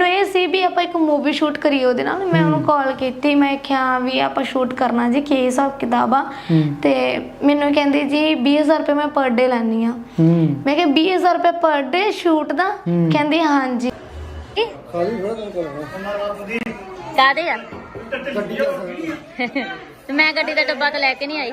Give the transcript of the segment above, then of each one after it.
ਮੈਨੂੰ ਇਹ ਸੀ ਵੀ ਆਪਾਂ ਇੱਕ ਮੂਵੀ ਸ਼ੂਟ ਕਰੀਏ ਉਹਦੇ ਨਾਲ। ਮੈਂ ਉਹਨੂੰ ਕਾਲ ਕੀਤੀ ਮੈਂ ਕਿਹਾ ਵੀ ਆਪਾਂ ਸ਼ੂਟ ਕਰਨਾ ਜੀ ਕੀ ਹਿਸਾਬ ਕਿਤਾਬ ਆ? ਤੇ ਮੈਨੂੰ ਕਹਿੰਦੀ ਜੀ 20000 ਰੁਪਏ ਮੈਂ ਪਰ ਡੇ ਲੈਣੀ ਆ ਮੈਂ ਕਿਹਾ 20000 ਰੁਪਏ ਪਰ ਡੇ ਸ਼ੂਟ ਦਾ? ਹੂੰ। ਕਹਿੰਦੀ ਹਾਂਜੀ। ਕਾਦੇ ਆ? ਤੇ ਮੈਂ ਗੱਡੀ ਦਾ ਡੱਬਾ ਤਾਂ ਲੈ ਕੇ ਨਹੀਂ ਆਈ।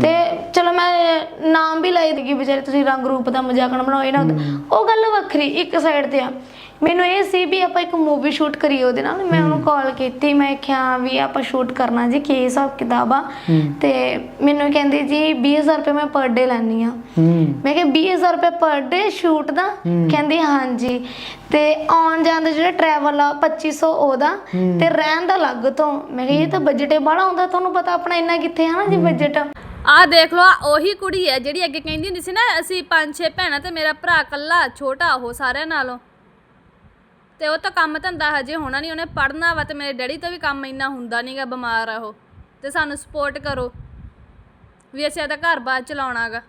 ਤੇ ਚਲੋ ਮੈਂ ਨਾਮ ਵੀ ਲਾਈ ਦਿੱਗੀ ਵਿਚਾਰੇ ਤੁਸੀਂ ਰੰਗ ਰੂਪ ਦਾ ਮਜ਼ਾਕ ਨਾ ਬਣਾਓ ਇਹਨਾਂ ਦਾ। ਉਹ ਗੱਲ ਵੱਖਰੀ ਇੱਕ ਸਾਈਡ ਤੇ ਆ। ਮੈਨੂੰ ਇਹ ਸੀ ਵੀ ਆਪਾਂ ਇੱਕ ਮੂਵੀ ਸ਼ੂਟ ਕਰੀਏ ਉਹਦੇ ਨਾਲ। ਮੈਂ ਉਹਨੂੰ ਕਾਲ ਕੀਤੀ ਮੈਂ ਕਿਹਾ ਵੀ ਆਪਾਂ ਸ਼ੂਟ ਕਰਨਾ ਜੀ ਕੀ ਹਿਸਾਬ ਕਿਤਾਬ ਆ? ਹੂੰ। ਤੇ ਮੈਨੂੰ ਕਹਿੰਦੀ ਜੀ 20000 ਰੁਪਏ ਮੈਂ ਪਰ ਡੇ ਲੈਣੀ ਆ ਹੂੰ। ਮੈਂ ਕਿਹਾ 20000 ਰੁਪਏ ਪਰ ਡੇ ਸ਼ੂਟ ਦਾ? ਹੂੰ। ਕਹਿੰਦੀ ਹਾਂਜੀ। ਤੇ ਆਉਣ ਜਾਣ ਦਾ ਜਿਹੜਾ ਟਰੈਵਲ ਆ 2500 ਉਹਦਾ। ਹੂੰ। ਤੇ ਰਹਿਣ ਦਾ ਅਲੱਗ ਤੋਂ। ਮੈਂ ਕਿਹਾ ਇਹ ਤਾਂ ਬਜਟ ਬਾਹਲਾ ਆਉਂਦਾ ਤੁਹਾਨੂੰ ਪਤਾ ਆਪਣਾ ਇੰਨਾ ਕਿੱਥੇ ਆ ਨਾ ਜੀ ਬਜਟ ਆਹ ਦੇਖ ਲਓ ਆਹ ਉਹੀ ਕੁੜੀ ਹੈ ਜਿਹੜੀ ਅੱਗੇ ਕਹਿੰਦੀ ਹੁੰਦੀ ਸੀ ਨਾ, ਅਸੀਂ ਪੰਜ ਛੇ ਭੈਣਾਂ ਤੇ ਮੇਰਾ ਭਰਾ ਕੱਲਾ ਛੋਟਾ ਉਹ ਸਾਰਿਆਂ ਨਾਲੋਂ। ਤੇ ਉਹ ਤਾਂ ਕੰਮ ਧੰਦਾ ਹਜੇ ਹੋਣਾ ਨਹੀਂ, ਉਹਨੇ ਪੜ੍ਹਨਾ ਵਾ ਤੇ ਮੇਰੇ ਡੈਡੀ ਤੋਂ ਵੀ ਕੰਮ ਇੰਨਾ ਹੁੰਦਾ ਨਹੀਂਗਾ ਬਿਮਾਰ ਆ ਉਹ। ਤੇ ਸਾਨੂੰ ਸਪੋਰਟ ਕਰੋ, ਵੀ ਅਸੀਂ ਇਹਦਾ ਘਰ-ਬਾਰ ਚਲਾਉਣਾਗਾ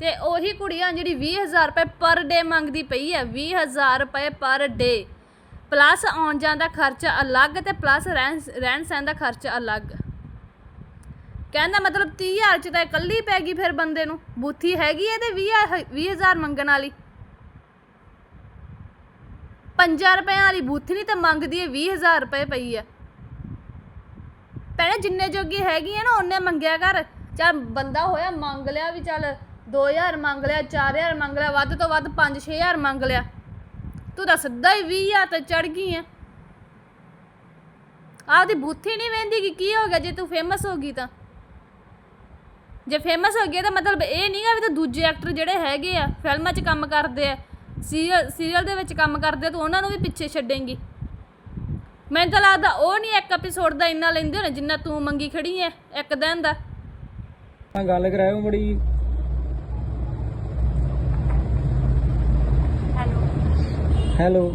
ਤੇ ਉਹੀ ਕੁੜੀਆਂ ਜਿਹੜੀ 20000 ਰੁਪਏ ਪਰ ਡੇ ਮੰਗਦੀ ਪਈ ਹੈ 20000 ਰੁਪਏ ਪਰ ਡੇ ਪਲੱਸ ਆਉਣ ਜਾਣ ਦਾ ਖਰਚਾ ਅਲੱਗ ਤੇ ਪਲੱਸ ਰਹਿਣ ਰਹਿਣ ਸਹਿਣ ਦਾ ਖਰਚਾ ਅਲੱਗ। ਕਹਿੰਦਾ ਮਤਲਬ 30000 ਚ ਤਾਂ ਇਕੱਲੀ ਪੈ ਗਈ ਫਿਰ ਬੰਦੇ ਨੂੰ। ਬੂਥੀ ਹੈਗੀ ਇਹਦੇ 20 20000 ਮੰਗਣ ਵਾਲੀ। 50 ਰੁਪਏ ਵਾਲੀ ਬੂਥੀ ਨਹੀਂ ਤਾਂ ਮੰਗਦੀ ਹੈ 20000 ਰੁਪਏ ਪਈ ਹੈ ਭੈਣੇ ਜਿੰਨੇ ਜੋਗੀ ਹੈਗੀ ਹੈ ਨਾ ਉਹਨੇ ਮੰਗਿਆ ਕਰ। ਚੱਲ ਬੰਦਾ ਹੋਇਆ ਮੰਗ ਲਿਆ ਵੀ ਚੱਲ 2000 ਮੰਗ ਲਿਆ 4000 ਮੰਗ ਲਿਆ, ਵੱਧ ਤੋਂ ਵੱਧ 5-6000 ਮੰਗ ਲਿਆ। ਤੂੰ ਤਾਂ ਸਿੱਧਾ ਹੀ 20000 ਤੇ ਚੜ ਗਈ ਹੈ ਆਪਦੀ ਬੂਥੀ ਨਹੀਂ ਵਹਿੰਦੀ ਕਿ ਕੀ ਹੋ ਗਿਆ, ਜੇ ਤੂੰ ਫੇਮਸ ਹੋ ਗਈ ਤਾਂ। ਜੇ ਫੇਮਸ ਹੋ ਗਿਆ ਤਾਂ ਮਤਲਬ ਇਹ ਨਹੀਂਗਾ ਵੀ ਤੂੰ ਦੂਜੇ ਐਕਟਰ ਜਿਹੜੇ ਹੈਗੇ ਆ ਫਿਲਮਾਂ 'ਚ ਕੰਮ ਕਰਦੇ ਆ ਸੀਰੀਅਲ ਸੀਰੀਅਲ ਦੇ ਵਿੱਚ ਕੰਮ ਕਰਦੇ ਆ ਤੂੰ ਉਹਨਾਂ ਨੂੰ ਵੀ ਪਿੱਛੇ ਛੱਡੇਂਗੀ। ਮੈਨੂੰ ਤਾਂ ਲੱਗਦਾ ਉਹ ਨਹੀਂ ਇੱਕ ਐਪੀਸੋਡ ਦਾ ਇੰਨਾ ਲੈਂਦੇ ਹੋਣੇ ਜਿੰਨਾ ਤੂੰ ਮੰਗੀ ਖੜੀ ਐ ਇੱਕ ਦਿਨ ਦਾ। ਮੈਂ ਗੱਲ ਕਰਾਇਓ ਮੜੀ। ਹੈਲੋ।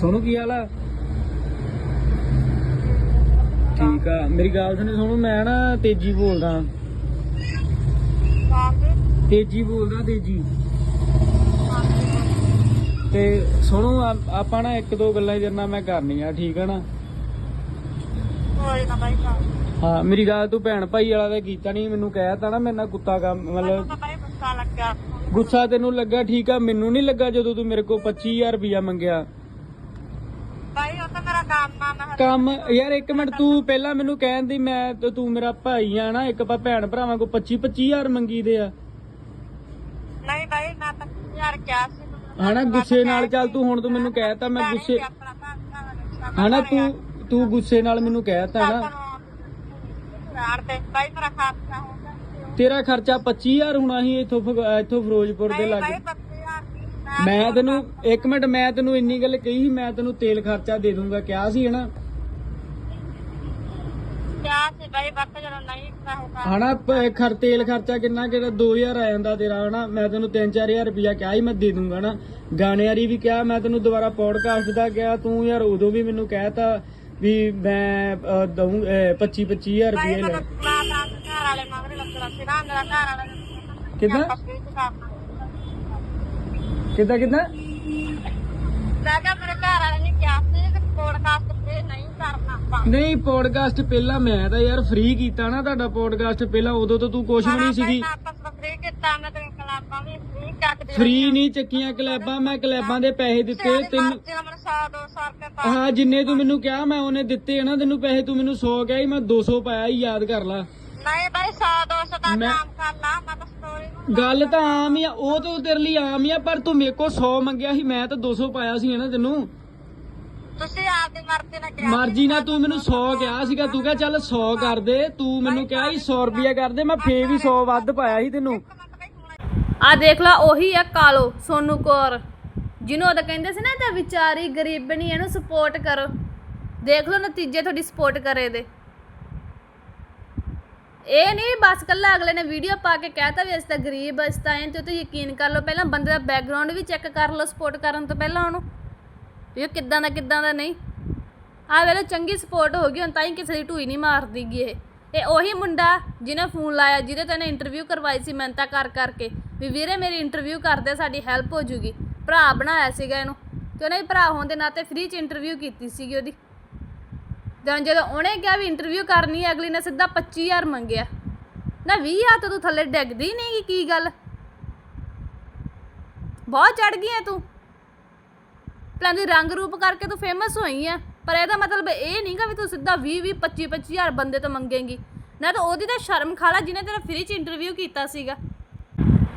ਸੋਨੂੰ ਕੀ ਹਾਲ ਆ? ਠੀਕ ਆ। ਮੇਰੀ ਗੱਲ ਸੁਣੀ ਸੋਨੂੰ ਮੈਂ ਨਾ ਤੇਜੀ ਬੋਲਦਾ। ਤੇਜੀ ਬੋਲਦਾ ਤੇਜੀ। ਤੇ ਸੁਣੋ ਆ- ਆਪਾਂ ਨਾ ਇੱਕ ਦੋ ਗੱਲਾਂ ਜਰਨਾ ਮੈਂ ਕਰਨੀਆਂ ਠੀਕ ਆ ਨਾ? ਹਾਂ ਮੇਰੀ ਗੱਲ ਤੂੰ ਭੈਣ ਭਾਈ ਵਾਲਾ ਤਾਂ ਕੀਤਾ ਨਹੀਂ ਮੈਨੂੰ ਕਹਿ ਤਾ ਨਾ ਮੇਰੇ ਨਾਲ ਕੁੱਤਾ ਕੰਮ ਮਤਲਬ ਗੁੱਸਾ ਤੈਨੂੰ ਲੱਗਾ ਠੀਕ ਆ? ਮੈਨੂੰ ਨਹੀਂ ਲੱਗਾ ਜਦੋਂ ਤੂੰ ਮੇਰੇ ਕੋਲ 25000 ਰੁਪਇਆ ਮੰਗਿਆ। ਕੰਮ ਯਾਰ ਇੱਕ ਮਿੰਟ ਤੂੰ ਪਹਿਲਾਂ ਮੈਨੂੰ ਕਹਿਣ ਦੀ ਮੈਂ ਤੇ ਤੂੰ ਮੇਰਾ ਭਾਈ ਆ ਨਾ ਇੱਕ ਆਪਾਂ ਭੈਣ ਭਰਾਵਾਂ ਕੋ 25 25000 ਮੰਗੀ ਦੇ ਆ। ਨਹੀਂ ਬਾਈ ਮੈਂ ਤਾਂ ਯਾਰ ਕਿਹਾ ਸੀ ਹਨਾ ਗੁੱਸੇ ਨਾਲ ਚੱਲ ਤੂੰ ਹੁਣ ਤੂੰ ਮੈਨੂੰ ਕਹਿਤਾ ਮੈਂ ਗੁੱਸੇ ਆਪਣਾ ਭਰਾ ਭਰਾ ਦਾ ਨੁਕਸਾਨ ਹਨਾ ਤੂੰ ਤੂੰ ਗੁੱਸੇ ਨਾਲ ਮੈਨੂੰ ਕਹਿਤਾ ਨਾ। ਰਾੜ ਤੇ ਬਾਈ ਮੇਰਾ ਖਾਤਾ ਹੋਗਾ ਤੇਰਾ ਖਰਚਾ 25000 ਹੋਣਾ ਸੀ ਇੱਥੋਂ ਫਗ- ਇੱਥੋਂ ਫਿਰੋਜ਼ਪੁਰ ਦੇ ਨਹੀਂ ਲਾਗੇ। ਬਾਈ ਮੈਂ ਤੈਨੂੰ ਇੱਕ ਮਿੰਟ ਮੈਂ ਤੈਨੂੰ ਇੰਨੀ ਗੱਲ ਕਹੀ ਸੀ ਮੈਂ ਤੈਨੂੰ ਤੇਲ ਖਰਚਾ ਦੇ ਦੂੰਗਾ ਕਿਹਾ ਸੀ ਹਨਾ? ਕਿਹਾ ਸੀ ਬਾਈ ਬੱਤ ਜਦੋਂ ਨਹੀਂ ਮੈਂ ਹੋਗਾ ਹਨਾ ਪ- ਖਰ ਤੇਲ ਖਰਚਾ ਕਿੰਨਾ ਕਿਹੜਾ 2000 ਆ ਜਾਂਦਾ ਤੇਰਾ ਹਨਾ? ਮੈਂ ਤੈਨੂੰ 3-4000 ਰੁਪਇਆ ਕਿਹਾ ਸੀ ਮੈਂ ਦੇ ਦੂੰਗਾ ਨਾ ਗਾਣੇ ਵਾਲੀ ਵੀ ਕਿਹਾ ਮੈਂ ਤੈਨੂੰ ਦੁਬਾਰਾ ਪੌਡਕਾਸਟ ਦਾ ਕਿਹਾ ਤੂੰ ਯਾਰ ਉਦੋਂ ਵੀ ਮੈਨੂੰ ਕਹਿਤਾ ਵੀ ਮੈਂ ਦਊਂ 25-25000 ਬਾਈ ਰੁਪਏ ਲੈ। ਤਾਂ ਮੈਂ ਤਾਂ ਘਰ ਵਾਲੇ ਮਗਰ ਲੱਗਣਾ ਸੀ ਨਾ ਮੇਰਾ ਘਰ ਵਾਲਾ ਕਿੱਦਾਂ? ਕਿੱਦਾਂ ਕਿੱਦਾਂ? ਮੈਂ ਕਿਹਾ ਮੇਰੇ ਘਰ ਵਾਲੇ ਨੇ ਕਿਹਾ ਸੀ ਕਿ ਪੋਡਕਾਸਟ ਤੇ ਨਹੀਂ ਕਰਨਾ ਆਪਾਂ। ਨਹੀਂ ਪੌਡਕਾਸਟ ਪਹਿਲਾਂ ਮੈਂ ਤਾਂ ਯਾਰ ਫ੍ਰੀ ਕੀਤਾ ਨਾ ਤੁਹਾਡਾ ਪੌਡਕਾਸਟ ਪਹਿਲਾਂ ਉਦੋਂ ਤਾਂ ਤੂੰ ਕੁਛ ਵੀ ਨਹੀਂ ਸੀਗੀ। ਫ੍ਰੀ ਕੀਤਾ ਮੈਂ ਤੇ ਕਲਾਬਾਂ ਵੀ ਫ੍ਰੀ ਕੱਟ ਦੇ ਫ੍ਰੀ ਨਹੀਂ ਚੱਕੀਆਂ ਕਲੈਬਾਂ ਮੈਂ ਕਲੈਬਾਂ ਦੇ ਪੈਸੇ ਦਿੱਤੇ ਤੈਨੂੰ ਜਿਹੜਾ ਮੈਨੂੰ 100 200 ਰੁਪਏ ਪਾ ਹਾਂ ਜਿੰਨੇ ਤੂੰ ਮੈਨੂੰ ਕਿਹਾ ਮੈਂ ਉਹਨੇ ਦਿੱਤੇ ਆ ਨਾ ਤੈਨੂੰ ਪੈਸੇ ਤੂੰ ਮੈਨੂੰ 100 ਕਿਹਾ ਸੀ ਮੈਂ 200 ਪਾਇਆ ਯਾਦ ਕਰ ਲੈ। ਨਹੀਂ ਬਾਈ 100 200 ਦਾ ਮੈਂ- ਕੰਮ ਕਰ ਲਾ ਮੈਂ ਤਾਂ ਗੱਲ ਤਾਂ ਆਮ ਹੀ ਆ ਉਹ ਤਾਂ ਤੇਰੇ ਲਈ ਆਮ ਹੀ ਆ ਪਰ ਤੂੰ ਮੇਰੇ ਕੋਲ 100 ਮੰਗਿਆ ਸੀ ਮੈਂ ਤਾਂ 200 ਪਾਇਆ ਸੀ ਨਾ ਤੈਨੂੰ। ਤੁਸੀਂ ਆਪਦੀ ਮਰਜ਼ੀ ਨਾਲ ਕਿਹਾ ਮਰਜ਼ੀ ਨਾਲ ਤੂੰ ਮੈਨੂੰ 100 ਕਿਹਾ ਸੀਗਾ ਤੂੰ ਕਿਹਾ ਚੱਲ 100 ਕਰ ਦੇ ਤੂੰ ਮੈਨੂੰ ਕਿਹਾ ਸੀ 100 ਰੁਪਿਆ ਕਰ ਦੇ ਮੈਂ ਫੇਰ ਵੀ 100 ਵੱਧ ਪਾਇਆ ਸੀ ਤੈਨੂੰ। ਆ ਦੇਖ ਲਾ ਉਹੀ ਆ ਕਾਲੋ ਸੋਨੂ ਕੌਰ। ਜਿਹਨੂੰ ਉਹ ਤਾਂ ਕਹਿੰਦੇ ਸੀ ਨਾ ਤਾਂ ਵਿਚਾਰੀ ਗਰੀਬਣੀ ਇਹਨੂੰ ਸਪੋਰਟ ਕਰੋ। ਦੇਖ ਲਓ ਨਤੀਜੇ ਤੁਹਾਡੀ ਸਪੋਰਟ ਕਰੇ ਦੇ। ਇਹ ਨਹੀਂ, ਬਸ ਕੱਲਾ ਅਗਲੇ ਨੇ ਵੀਡੀਓ ਪਾ ਕੇ ਕਹਿਤਾ ਵੀ ਅਸੀਂ ਤਾਂ ਗਰੀਬ ਅਸੀਂ ਤਾਂ ਐਂ ਤੇ ਉਹ ਤੇ ਯਕੀਨ ਕਰ ਲਓ, ਪਹਿਲਾਂ ਬੰਦੇ ਦਾ ਬੈਕਗ੍ਰਾਉਂਡ ਵੀ ਚੈੱਕ ਕਰ ਲਓ ਸਪੋਰਟ ਕਰਨ ਤੋਂ ਪਹਿਲਾਂ ਉਹਨੂੰ, ਵੀ ਉਹ ਕਿੱਦਾਂ ਦਾ ਕਿੱਦਾਂ ਦਾ ਨਹੀਂ। ਆ ਵੇਲੇ ਚੰਗੀ ਸਪੋਰਟ ਹੋ ਗਈ, ਹੁਣ ਤਾਂ ਹੀ ਕਿਸੇ ਦੀ ਢੂਈ ਨਹੀਂ ਮਾਰਦੀਗੀ ਇਹ। ਇਹ ਉਹੀ ਮੁੰਡਾ ਜਿਹਨੇ ਫੋਨ ਲਾਇਆ, ਜਿਹਦੇ ਤੇ ਨੇ ਇੰਟਰਵਿਊ ਕਰਵਾਈ ਸੀ ਮਿਹਨਤਾਂ ਕਰ ਕਰਕੇ, ਵੀ ਵੀਰੇ ਮੇਰੀ ਇੰਟਰਵਿਊ ਕਰਦੇ, ਸਾਡੀ ਹੈਲਪ ਹੋ ਜੂਗੀ। ਭਰਾ ਬਣਾਇਆ ਸੀਗਾ ਇਹਨੂੰ, ਤੇ ਉਹਨੇ ਵੀ ਭਰਾ ਹੋਣ ਦੇ ਨਾਤੇ ਫ੍ਰੀ ਚ ਇੰਟਰਵਿਊ ਕੀਤੀ ਸੀਗੀ ਉਹਦੀ। ਜਾਂ ਜਦੋਂ ਉਹਨੇ ਕਿਹਾ ਵੀ ਇੰਟਰਵਿਊ ਕਰਨੀ ਹੈ, ਅਗਲੀ ਨੇ ਸਿੱਧਾ 25000 ਮੰਗਿਆ। ਨਾ 20000 ਤੋਂ ਤੂੰ ਥੱਲੇ ਡਿੱਗਦੀ ਨਹੀਂ ਕੀ ਗੱਲ? ਬਹੁਤ ਚੜ ਗਈ ਐ ਤੂੰ। ਪਹਿਲਾਂ ਦੀ ਰੰਗ ਰੂਪ ਕਰਕੇ ਤੂੰ ਫੇਮਸ ਹੋਈ ਆ ਪਰ ਇਹਦਾ ਮਤਲਬ ਇਹ ਨਹੀਂਗਾ ਵੀ ਤੂੰ ਸਿੱਧਾ 20 20 25 25000 ਬੰਦੇ ਤੋਂ ਮੰਗੇਂਗੀ। ਨਾ ਤਾਂ ਉਹਦੀ ਤਾਂ ਸ਼ਰਮ ਖਾਲਾ ਜਿਹਨੇ ਤੇਰਾ ਫ੍ਰੀ ਚ ਇੰਟਰਵਿਊ ਕੀਤਾ ਸੀਗਾ।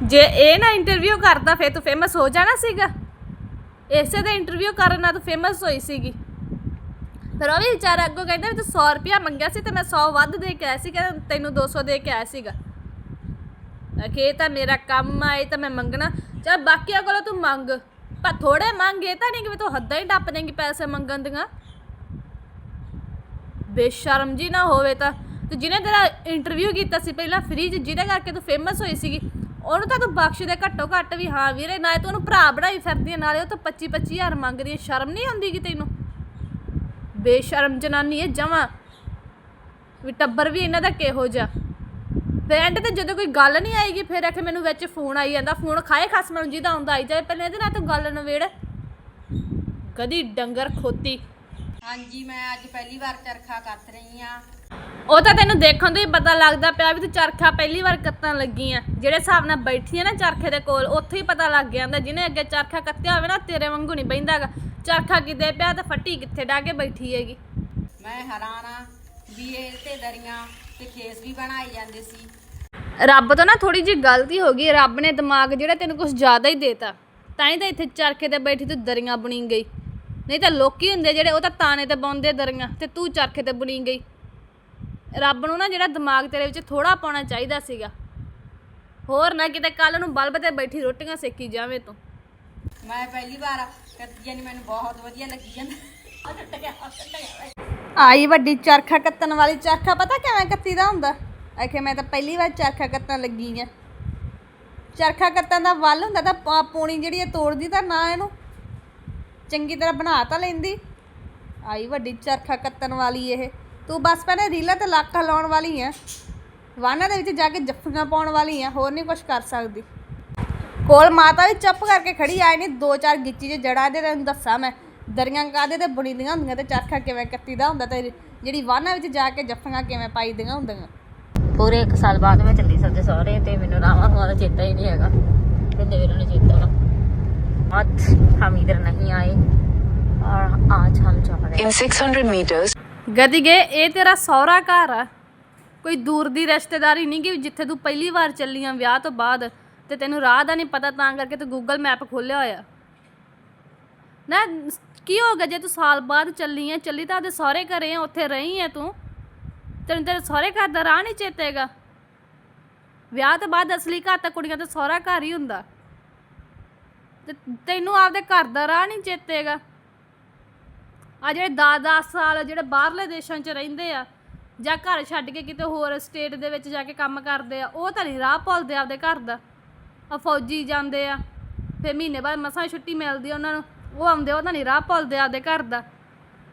ਜੇ ਇਹ ਨਾ ਇੰਟਰਵਿਊ ਕਰਦਾ, ਫੇਰ ਤੂੰ ਫੇਮਸ ਹੋ ਜਾਣਾ ਸੀਗਾ। ਇਸੇ ਦਾ ਇੰਟਰਵਿਊ ਕਰਨ ਨਾਲ ਤੂੰ ਫੇਮਸ ਹੋਈ ਸੀਗੀ। ਫਿਰ ਉਹ ਵੀ ਵਿਚਾਰਾ ਅੱਗੋਂ ਕਹਿੰਦਾ ਵੀ ਤੂੰ 100 ਰੁਪਿਆ ਮੰਗਿਆ ਸੀ ਤੇ ਮੈਂ 100 ਵੱਧ ਦੇ ਕੇ ਆਇਆ ਸੀ, ਕਹਿੰਦਾ ਤੈਨੂੰ 200 ਦੇ ਕੇ ਆਇਆ ਸੀਗਾ। ਅਖੇ ਇਹ ਤਾਂ ਮੇਰਾ ਕੰਮ ਆ, ਇਹ ਤਾਂ ਮੈਂ ਮੰਗਣਾ। ਚਲ ਬਾਕੀਆਂ ਕੋਲੋਂ ਤੂੰ ਮੰਗ। ਪਰ ਥੋੜੇ ਮੰਗ, ਇਹ ਤਾਂ ਨਹੀਂ ਕਿ ਤੂੰ ਹੱਦਾਂ ਹੀ ਟੱਪ ਦੇਂਗੀ ਪੈਸੇ ਮੰਗਣ ਦੀਆਂ। ਬੇਸ਼ਰਮ ਜੀ ਨਾ ਹੋਵੇ ਤਾਂ। ਤੇ ਜਿਹਨੇ ਤੇਰਾ ਇੰਟਰਵਿਊ ਕੀਤਾ ਸੀ ਪਹਿਲਾਂ ਫ੍ਰੀ ਚ, ਜਿਹਦੇ ਕਰਕੇ ਤੂੰ ਫੇਮਸ ਹੋਈ ਸੀਗੀ, ਉਹਨੂੰ ਤਾਂ ਤੂੰ ਬਖਸ਼ ਦੇ ਘੱਟੋ ਘੱਟ ਵੀ, ਹਾਂ ਵੀਰੇ ਨਾ ਤੂੰ ਉਹਨੂੰ ਭਰਾ ਬਣਾਈ ਫਿਰਦੀ ਨਾਲੇ ਉਹ ਤਾਂ 25 25000 ਮੰਗਦੀ ਸ਼ਰਮ ਨਹੀਂ ਆਉਂਦੀ ਕਿ ਤੈਨੂੰ? ਬੇਸ਼ਰਮ ਜਨਾਨੀ ਹੈ ਜਮਾਂ ਵੀ ਟੱਬਰ ਵੀ ਇਹਨਾਂ ਦਾ ਕਿਹੋ ਜਿਹਾ। ਫਿਰ ਐਂਡ ਤੇ ਜਦੋਂ ਕੋਈ ਗੱਲ ਨਹੀਂ ਆਏਗੀ ਫਿਰ ਆਖੇ ਮੈਨੂੰ ਵਿੱਚ ਫੋਨ ਆਈ ਜਾਂਦਾ। ਫੋਨ ਖਾਏ ਖਸਮ ਨੂੰ ਜਿਹਦਾ ਆਉਂਦਾ ਆਈ ਜਾਏ ਪਹਿਲੇ ਇਹਦੇ ਨਾਲ ਤੂੰ ਗੱਲ ਨਵੇੜ। ਕਦੀ ਡੰਗਰ ਖੋਤੀ। ਹਾਂਜੀ ਮੈਂ ਅੱਜ ਪਹਿਲੀ ਵਾਰ ਚਰਖਾ ਕੱਤ ਰਹੀ ਆ। ਉਹ ਤਾਂ ਤੈਨੂੰ ਦੇਖਣ ਤੋਂ ਹੀ ਪਤਾ ਲੱਗਦਾ ਪਿਆ ਵੀ ਤੂੰ ਚਰਖਾ ਪਹਿਲੀ ਵਾਰ ਕੱਤਣ ਲੱਗੀ ਆ। ਜਿਹੜੇ ਹਿਸਾਬ ਨਾਲ ਬੈਠੀ ਆ ਨਾ ਚਰਖੇ ਦੇ ਕੋਲ ਉੱਥੇ ਹੀ ਪਤਾ ਲੱਗ ਜਾਂਦਾ ਜਿਹਨੇ ਅੱਗੇ ਚਰਖਾ ਕੱਤਿਆ ਹੋਵੇ ਨਾ ਤੇਰੇ ਵਾਂਗੂ ਨਹੀਂ ਬੈਂਦਾਗਾ ਚਰਖਾ ਕਿਤੇ ਪਿਆ ਤੇ ਫੱਟੀ ਕਿੱਥੇ ਡਾ ਕੇ ਬੈਠੀ ਹੈਗੀ? ਮੈਂ ਹੈਰਾਨ ਆ ਵੀ ਇਹ ਤੇ ਦਰੀਆਂ ਤੇ ਖੇਸ ਵੀ ਬਣਾਏ ਜਾਂਦੇ ਸੀ। ਰੱਬ ਤੋਂ ਨਾ ਥੋੜੀ ਜਿਹੀ ਗਲਤੀ ਹੋ ਗਈ ਰੱਬ ਨੇ ਦਿਮਾਗ ਜਿਹੜਾ ਤੈਨੂੰ ਕੁਝ ਜ਼ਿਆਦਾ ਹੀ ਦੇਤਾ ਤਾਂ ਹੀ ਤਾਂ ਇੱਥੇ ਚਰਖੇ ਤੇ ਬੈਠੀ ਤੂੰ ਦਰੀਆਂ ਬੁਣੀ ਗਈ। ਨਹੀਂ ਤਾਂ ਲੋਕੀ ਹੁੰਦੇ ਜਿਹੜੇ ਉਹ ਤਾਂ ਤਾਣੇ ਤੇ ਬੁਣਦੇ ਦਰੀਆਂ ਤੇ ਤੂੰ ਚਰਖੇ ਤੇ ਬੁਣੀ ਗਈ। ਰੱਬ ਨੂੰ ਨਾ ਜਿਹੜਾ ਦਿਮਾਗ ਤੇਰੇ ਵਿੱਚ ਥੋੜਾ ਪਾਉਣਾ ਚਾਹੀਦਾ ਸੀਗਾ। ਹੋਰ ਨਾ ਕਿਤੇ ਕੱਲ ਨੂੰ ਬਲਬ ਤੇ ਬੈਠੀ ਰੋਟੀਆਂ ਸੇਕੀ ਜਾਵੇਂ ਤੂੰ। ਮੈਂ ਪਹਿਲੀ ਵਾਰ ਕੱਤੀ ਜਾਨੀ ਮੈਨੂੰ ਬਹੁਤ ਵਧੀਆ ਲੱਗੀ ਜਾਂਦਾ ਆਈ ਵੱਡੀ ਚਰਖਾ ਕੱਤਣ ਵਾਲੀ ਚਰਖਾ, ਪਤਾ ਕਿਵੇਂ ਕੱਤੀ ਦਾ ਹੁੰਦਾ? ਆਖੇ ਮੈਂ ਤਾਂ ਪਹਿਲੀ ਵਾਰ ਚਰਖਾ ਕੱਤਣ ਲੱਗੀ ਆ। ਚਰਖਾ ਕੱਤਣ ਦਾ ਵੱਲ ਹੁੰਦਾ ਤਾਂ ਪੂਣੀ ਜਿਹੜੀ ਇਹ ਤੋੜਦੀ ਤਾਂ ਨਾ ਇਹਨੂੰ। ਚੰਗੀ ਤਰ੍ਹਾਂ ਬਣਾ ਤਾਂ ਲੈਂਦੀ। ਆਈ ਵੱਡੀ ਚਰਖਾ ਕੱਤਣ ਵਾਲੀ ਇਹ। ਤੂੰ ਬਸ ਪਹਿਲੇ ਰੀਲਾਂ ਤੇ ਲਾਕਾ ਲਾਉਣ ਵਾਲੀ ਆ। ਵਾਹਨਾਂ ਦੇ ਵਿੱਚ ਜਾ ਕੇ ਜੱਫੀਆਂ ਪਾਉਣ ਵਾਲੀ ਆ, ਹੋਰ ਨਹੀਂ ਕੁਝ ਕਰ ਸਕਦੀ। ਕੋਲ ਮਾਤਾ ਵੀ ਚੁੱਪ ਕਰਕੇ ਖੜੀ ਆਏ ਨੇ ਦੋ ਚਾਰ ਗਿੱਚੀ ਚ ਜੜਾ ਦੇ ਤੈਨੂੰ ਦੱਸਾਂ ਮੈਂ ਦਰੀਆਂ ਕਾਦੇ ਤੇ ਬੁਣੀ ਦੀਆਂ ਹੁੰਦੀਆਂ ਤੇ ਚਰਖਾ ਕਿਵੇਂ ਕੱਤੀਦਾ ਹੁੰਦਾ ਤੇ ਜਿਹੜੀ ਵਾਨਾਂ ਵਿੱਚ ਜਾ ਕੇ ਜੱਫੀਆਂ ਕਿਵੇਂ ਪਾਈ ਦੀਆਂ ਹੁੰਦੀਆਂ ਪੂਰੇ 1 ਸਾਲ ਬਾਅਦ ਮੈਂ ਚੱਲੀ ਸਭ ਦੇ ਸਹੁਰੇ ਤੇ ਮੈਨੂੰ ਰਾਮਾ ਹੁਆ ਦਾ ਚੇਤਾ ਹੀ ਨਹੀਂ ਹੈਗਾ ਤੇ ਦੇਵਰ ਨੂੰ ਚੇਤਾ ਵਾ आज हम इधर नहीं आए और आज हम जा रहे In 600 meters, ਗਦੀਗੇ ਇਹ ਤੇਰਾ ਸਹੁਰਾ ਘਰ ਆ ਕੋਈ ਦੂਰ ਦੀ ਰਿਸ਼ਤੇਦਾਰੀ ਨਹੀਂ ਕਿ ਜਿੱਥੇ ਤੂੰ ਪਹਿਲੀ ਵਾਰ ਚੱਲੀ ਆ ਵਿਆਹ ਤੋਂ ਬਾਅਦ ਤੇ ਤੈਨੂੰ ਰਾਹ ਦਾ ਨਹੀਂ ਪਤਾ ਤਾਂ ਕਰਕੇ ਤੂੰ ਗੂਗਲ ਮੈਪ ਖੋਲਿਆ ਹੋਇਆ। ਨਾ, ਕੀ ਹੋ ਗਿਆ ਜੇ ਤੂੰ ਸਾਲ ਬਾਅਦ ਚੱਲੀ ਆ? ਚੱਲੀ ਤਾਂ ਉਹਦੇ ਸਹੁਰੇ ਘਰੇ ਆ, ਉੱਥੇ ਰਹੀ ਆ ਤੂੰ। ਤੈਨੂੰ ਤੇਰੇ ਸਹੁਰੇ ਘਰ ਦਾ ਰਾਹ ਨਹੀਂ ਚੇਤੇਗਾ। ਵਿਆਹ ਤੋਂ ਬਾਅਦ ਅਸਲੀ ਘਰ ਤਾਂ ਕੁੜੀਆਂ ਦਾ ਸਹੁਰਾ ਘਰ ਹੀ ਹੁੰਦਾ। ਤੇ ਤੈਨੂੰ ਆਪਦੇ ਘਰ ਦਾ ਰਾਹ ਨਹੀਂ ਚੇਤੇਗਾ। ਆ ਜਿਹੜੇ 10-10 ਸਾਲ ਜਿਹੜੇ ਬਾਹਰਲੇ ਦੇਸ਼ਾਂ 'ਚ ਰਹਿੰਦੇ ਆ, ਜਾਂ ਘਰ ਛੱਡ ਕੇ ਕਿਤੇ ਹੋਰ ਸਟੇਟ ਦੇ ਵਿੱਚ ਜਾ ਕੇ ਕੰਮ ਕਰਦੇ ਆ, ਉਹ ਤਾਂ ਨਹੀਂ ਰਾਹ ਭੁੱਲਦੇ ਆਪਦੇ ਘਰ ਦਾ। ਫੌਜੀ ਜਾਂਦੇ ਆ ਫਿਰ ਮਹੀਨੇ ਬਾਅਦ ਮਸਾਂ ਛੁੱਟੀ ਮਿਲਦੀ ਆ ਉਹਨਾਂ ਨੂੰ, ਉਹ ਆਉਂਦੇ ਉਹ ਤਾਂ ਨਹੀਂ ਰਾਹ ਭੁੱਲਦੇ ਆਪਦੇ ਘਰ ਦਾ।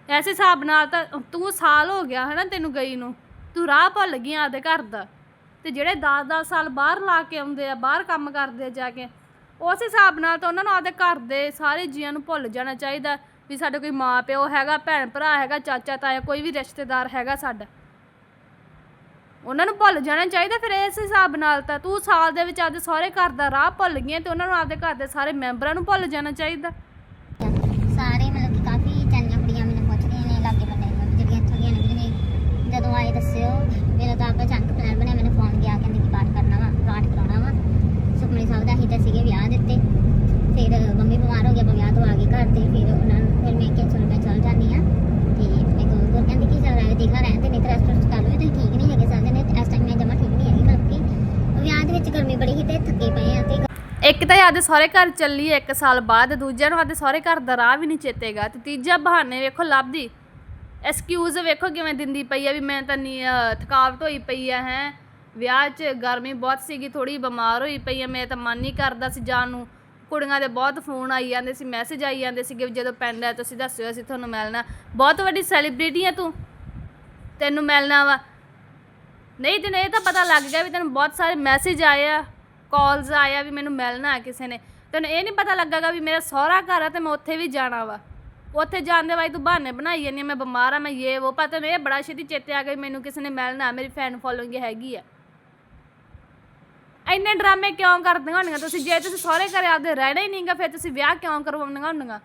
ਐਸੇ ਹਿਸਾਬ ਨਾਲ ਤਾਂ ਤੂੰ ਸਾਲ ਹੋ ਗਿਆ ਹਨਾ ਤੈਨੂੰ ਗਈ ਨੂੰ, ਤੂੰ ਰਾਹ ਭੁੱਲ ਗਈ ਆਪਦੇ ਘਰ ਦਾ। ਤੇ ਜਿਹੜੇ 10-10 ਸਾਲ ਬਾਹਰ ਲਾ ਕੇ ਆਉਂਦੇ ਆ, ਬਾਹਰ ਕੰਮ ਕਰਦੇ ਆ ਜਾ ਕੇ, ਉਸ ਹਿਸਾਬ ਨਾਲ ਤਾਂ ਉਹਨਾਂ ਨੂੰ ਆਪਦੇ ਘਰ ਦੇ ਸਾਰੇ ਜੀਆਂ ਨੂੰ ਭੁੱਲ ਜਾਣਾ ਚਾਹੀਦਾ ਵੀ ਸਾਡੇ ਕੋਈ ਮਾਂ ਪਿਓ ਹੈਗਾ ਭੈਣ ਭਰਾ ਹੈਗਾ ਚਾਚਾ ਤਾਇਆ ਕੋਈ ਵੀ ਰਿਸ਼ਤੇਦਾਰ ਹੈਗਾ ਸਾਡਾ। ਉਹਨਾਂ ਨੂੰ ਭੁੱਲ ਜਾਣਾ ਚਾਹੀਦਾ ਫਿਰ ਇਸ ਹਿਸਾਬ ਨਾਲ ਤਾਂ ਤੂੰ ਸਾਲ ਦੇ ਵਿੱਚ ਆਪਦੇ ਸਹੁਰੇ ਘਰ ਦਾ ਰਾਹ ਭੁੱਲ ਗਈ ਹੈ ਤੇ ਉਹਨਾਂ ਨੂੰ ਆਪਦੇ ਘਰ ਦੇ ਸਾਰੇ ਮੈਂਬਰਾਂ ਨੂੰ ਭੁੱਲ ਜਾਣਾ ਚਾਹੀਦਾ। ਸਾਰੇ ਮਤਲਬ ਕਿ ਕਾਫੀ ਚੰਗੀਆਂ ਕੁੜੀਆਂ ਮੈਨੂੰ ਪੁੱਛਦੀਆਂ ਨੇ, ਲਾਗੇ ਬੰਨੇ ਦੀਆਂ ਜਿਹੜੀਆਂ ਇੱਥੋਂ ਦੀਆਂ ਨੇ। ਵੀ ਜਦੋਂ ਆਏ ਦੱਸਿਓ, ਮੇਰਾ ਤਾਂ ਆਪਦਾ ਅਚਾਨਕ ਪਲਾਨ ਬਣਿਆ, ਮੈਨੂੰ ਫੋਨ ਗਿਆ, ਕਹਿੰਦੇ ਕਿ ਪਾਠ ਕਰਨਾ ਵਾ, ਪਾਠ ਕਰਾਉਣਾ ਵਾ। ਸੁਖਮਨੀ ਸਾਹਿਬ ਦਾ ਹੀ ਤਾਂ ਸੀਗੇ ਵਿਆਹ ਦਿੱਤੇ। ਫਿਰ ਮੰਮੀ ਬਿਮਾਰ ਹੋ ਗਿਆ ਆਪਾਂ ਵਿਆਹ ਤੋਂ ਆ ਗਏ ਘਰ ਤੇ, ਫਿਰ ਉਹਨਾਂ ਨੂੰ, ਫਿਰ ਮੈਂ ਕਿਹਾ, ਚਲੋ ਮੈਂ ਚੱਲ ਜਾਂਦੀ ਆ ਤੇ ਮੈਂ ਕੋਲ ਕੋਲ ਕਹਿੰਦੀ ਕਿ ਚੱਲ ਆਵੇ ਦੇਖਾ ਰਹਿਣ ਨਹੀਂ ਤਾਂ ਰੈਸਟ ਕਰ ਲਓ ਤੁਸੀਂ ਠੀਕ ਨਹੀਂ ਹੈਗੇ ਸਾਰੇ ਨੇ ਤੇ ਇਸ ਟਾਈਮ ਮੈਂ ਜਮਾ ਠੀਕ ਨਹੀਂ ਹੈਗੀ ਮਤਲਬ ਕਿ ਵਿਆਹ ਦੇ ਵਿੱਚ ਗਰਮੀ ਬੜੀ ਸੀ ਤੇ ਥੱਕੇ ਪਏ ਆ ਤੇ ਇੱਕ ਤਾਂ ਆਪਦੇ ਸਹੁਰੇ ਘਰ ਚੱਲੀ ਇੱਕ ਸਾਲ ਬਾਅਦ ਦੂਜਿਆਂ ਨੂੰ ਆਪਦੇ ਸਹੁਰੇ ਘਰ ਦਾ ਰਾਹ ਵੀ ਨਹੀਂ ਚੇਤੇਗਾ ਤੇ ਤੀਜਾ ਬਹਾਨੇ ਵੇਖੋ ਲੱਭਦੀ। ਐਕਸਕਿਊਜ਼ ਵੇਖੋ ਕਿਵੇਂ ਦਿੰਦੀ ਪਈ ਆ ਵੀ ਮੈਂ ਤਾਂ ਨੀ ਅਹ, ਥਕਾਵਟ ਹੋਈ ਪਈ ਆ ਹੈ। ਵਿਆਹ 'ਚ ਗਰਮੀ ਬਹੁਤ ਸੀਗੀ ਥੋੜੀ ਬਿਮਾਰ ਹੋਈ ਪਈ ਆ ਮੈਂ ਤਾਂ ਮਨ ਨਹੀਂ ਕਰਦਾ ਸੀ ਜਾਣ ਨੂੰ। ਕੁੜੀਆਂ ਦੇ ਬਹੁਤ ਫੋਨ ਆਈ ਜਾਂਦੇ ਸੀ ਮੈਸੇਜ ਆਈ ਜਾਂਦੇ ਸੀਗੇ ਵੀ ਜਦੋਂ ਪੈਂਦਾ ਤੁਸੀਂ ਦੱਸਿਓ ਅਸੀਂ ਤੁਹਾਨੂੰ ਮਿਲਣਾ। ਬਹੁਤ ਵੱਡੀ ਸੈਲੀਬ੍ਰਿਟੀ ਆ ਤੂੰ। ਤੈਨੂੰ ਮਿਲਣਾ ਵਾ। ਨਹੀਂ ਤੈਨੂੰ ਇਹ ਤਾਂ ਪਤਾ ਲੱਗ ਗਿਆ ਵੀ ਤੈਨੂੰ ਬਹੁਤ ਸਾਰੇ ਮੈਸੇਜ ਆਏ ਆ। ਕਾਲਸ ਆਏ ਆ ਵੀ ਮੈਨੂੰ ਮਿਲਣਾ ਕਿਸੇ ਨੇ। ਤੈਨੂੰ ਇਹ ਨਹੀਂ ਪਤਾ ਲੱਗਾਗਾ ਵੀ ਮੇਰਾ ਸਹੁਰਾ ਘਰ ਆ ਤੇ ਮੈਂ ਉੱਥੇ ਵੀ ਜਾਣਾ ਵਾ। ਉੱਥੇ ਜਾਣ ਦੇ ਬਾਈ ਤੂੰ ਬਹਾਨੇ ਬਣਾਈ ਜਾਂਦੀ ਆ, ਮੈਂ ਬਿਮਾਰ ਆ, ਮੈਂ ਇਹ ਉਹ ਪਰ ਤੈਨੂੰ ਇਹ ਬੜਾ ਛੇਤੀ ਚੇਤੇ ਆ ਗਿਆ ਮੈਨੂੰ ਕਿਸੇ ਨੇ ਮਿਲਣਾ, ਮੇਰੀ ਫੈਨ ਫੋਲੋਇੰਗ ਹੈਗੀ ਆ। ਇੰਨੇ ਡਰਾਮੇ ਕਿਉਂ ਕਰਦੀਆਂ ਹੁੰਦੀਆਂ ਤੁਸੀਂ ਜੇ ਤੁਸੀਂ ਸਹੁਰੇ ਘਰੇ ਆਪਦੇ ਰਹਿਣਾ ਹੀ ਨਹੀਂਗਾ, ਫਿਰ ਤੁਸੀਂ ਵਿਆਹ ਕਿਉਂ ਕਰਵਾਉਂਗਾ ਹੁੰਦੀਆਂ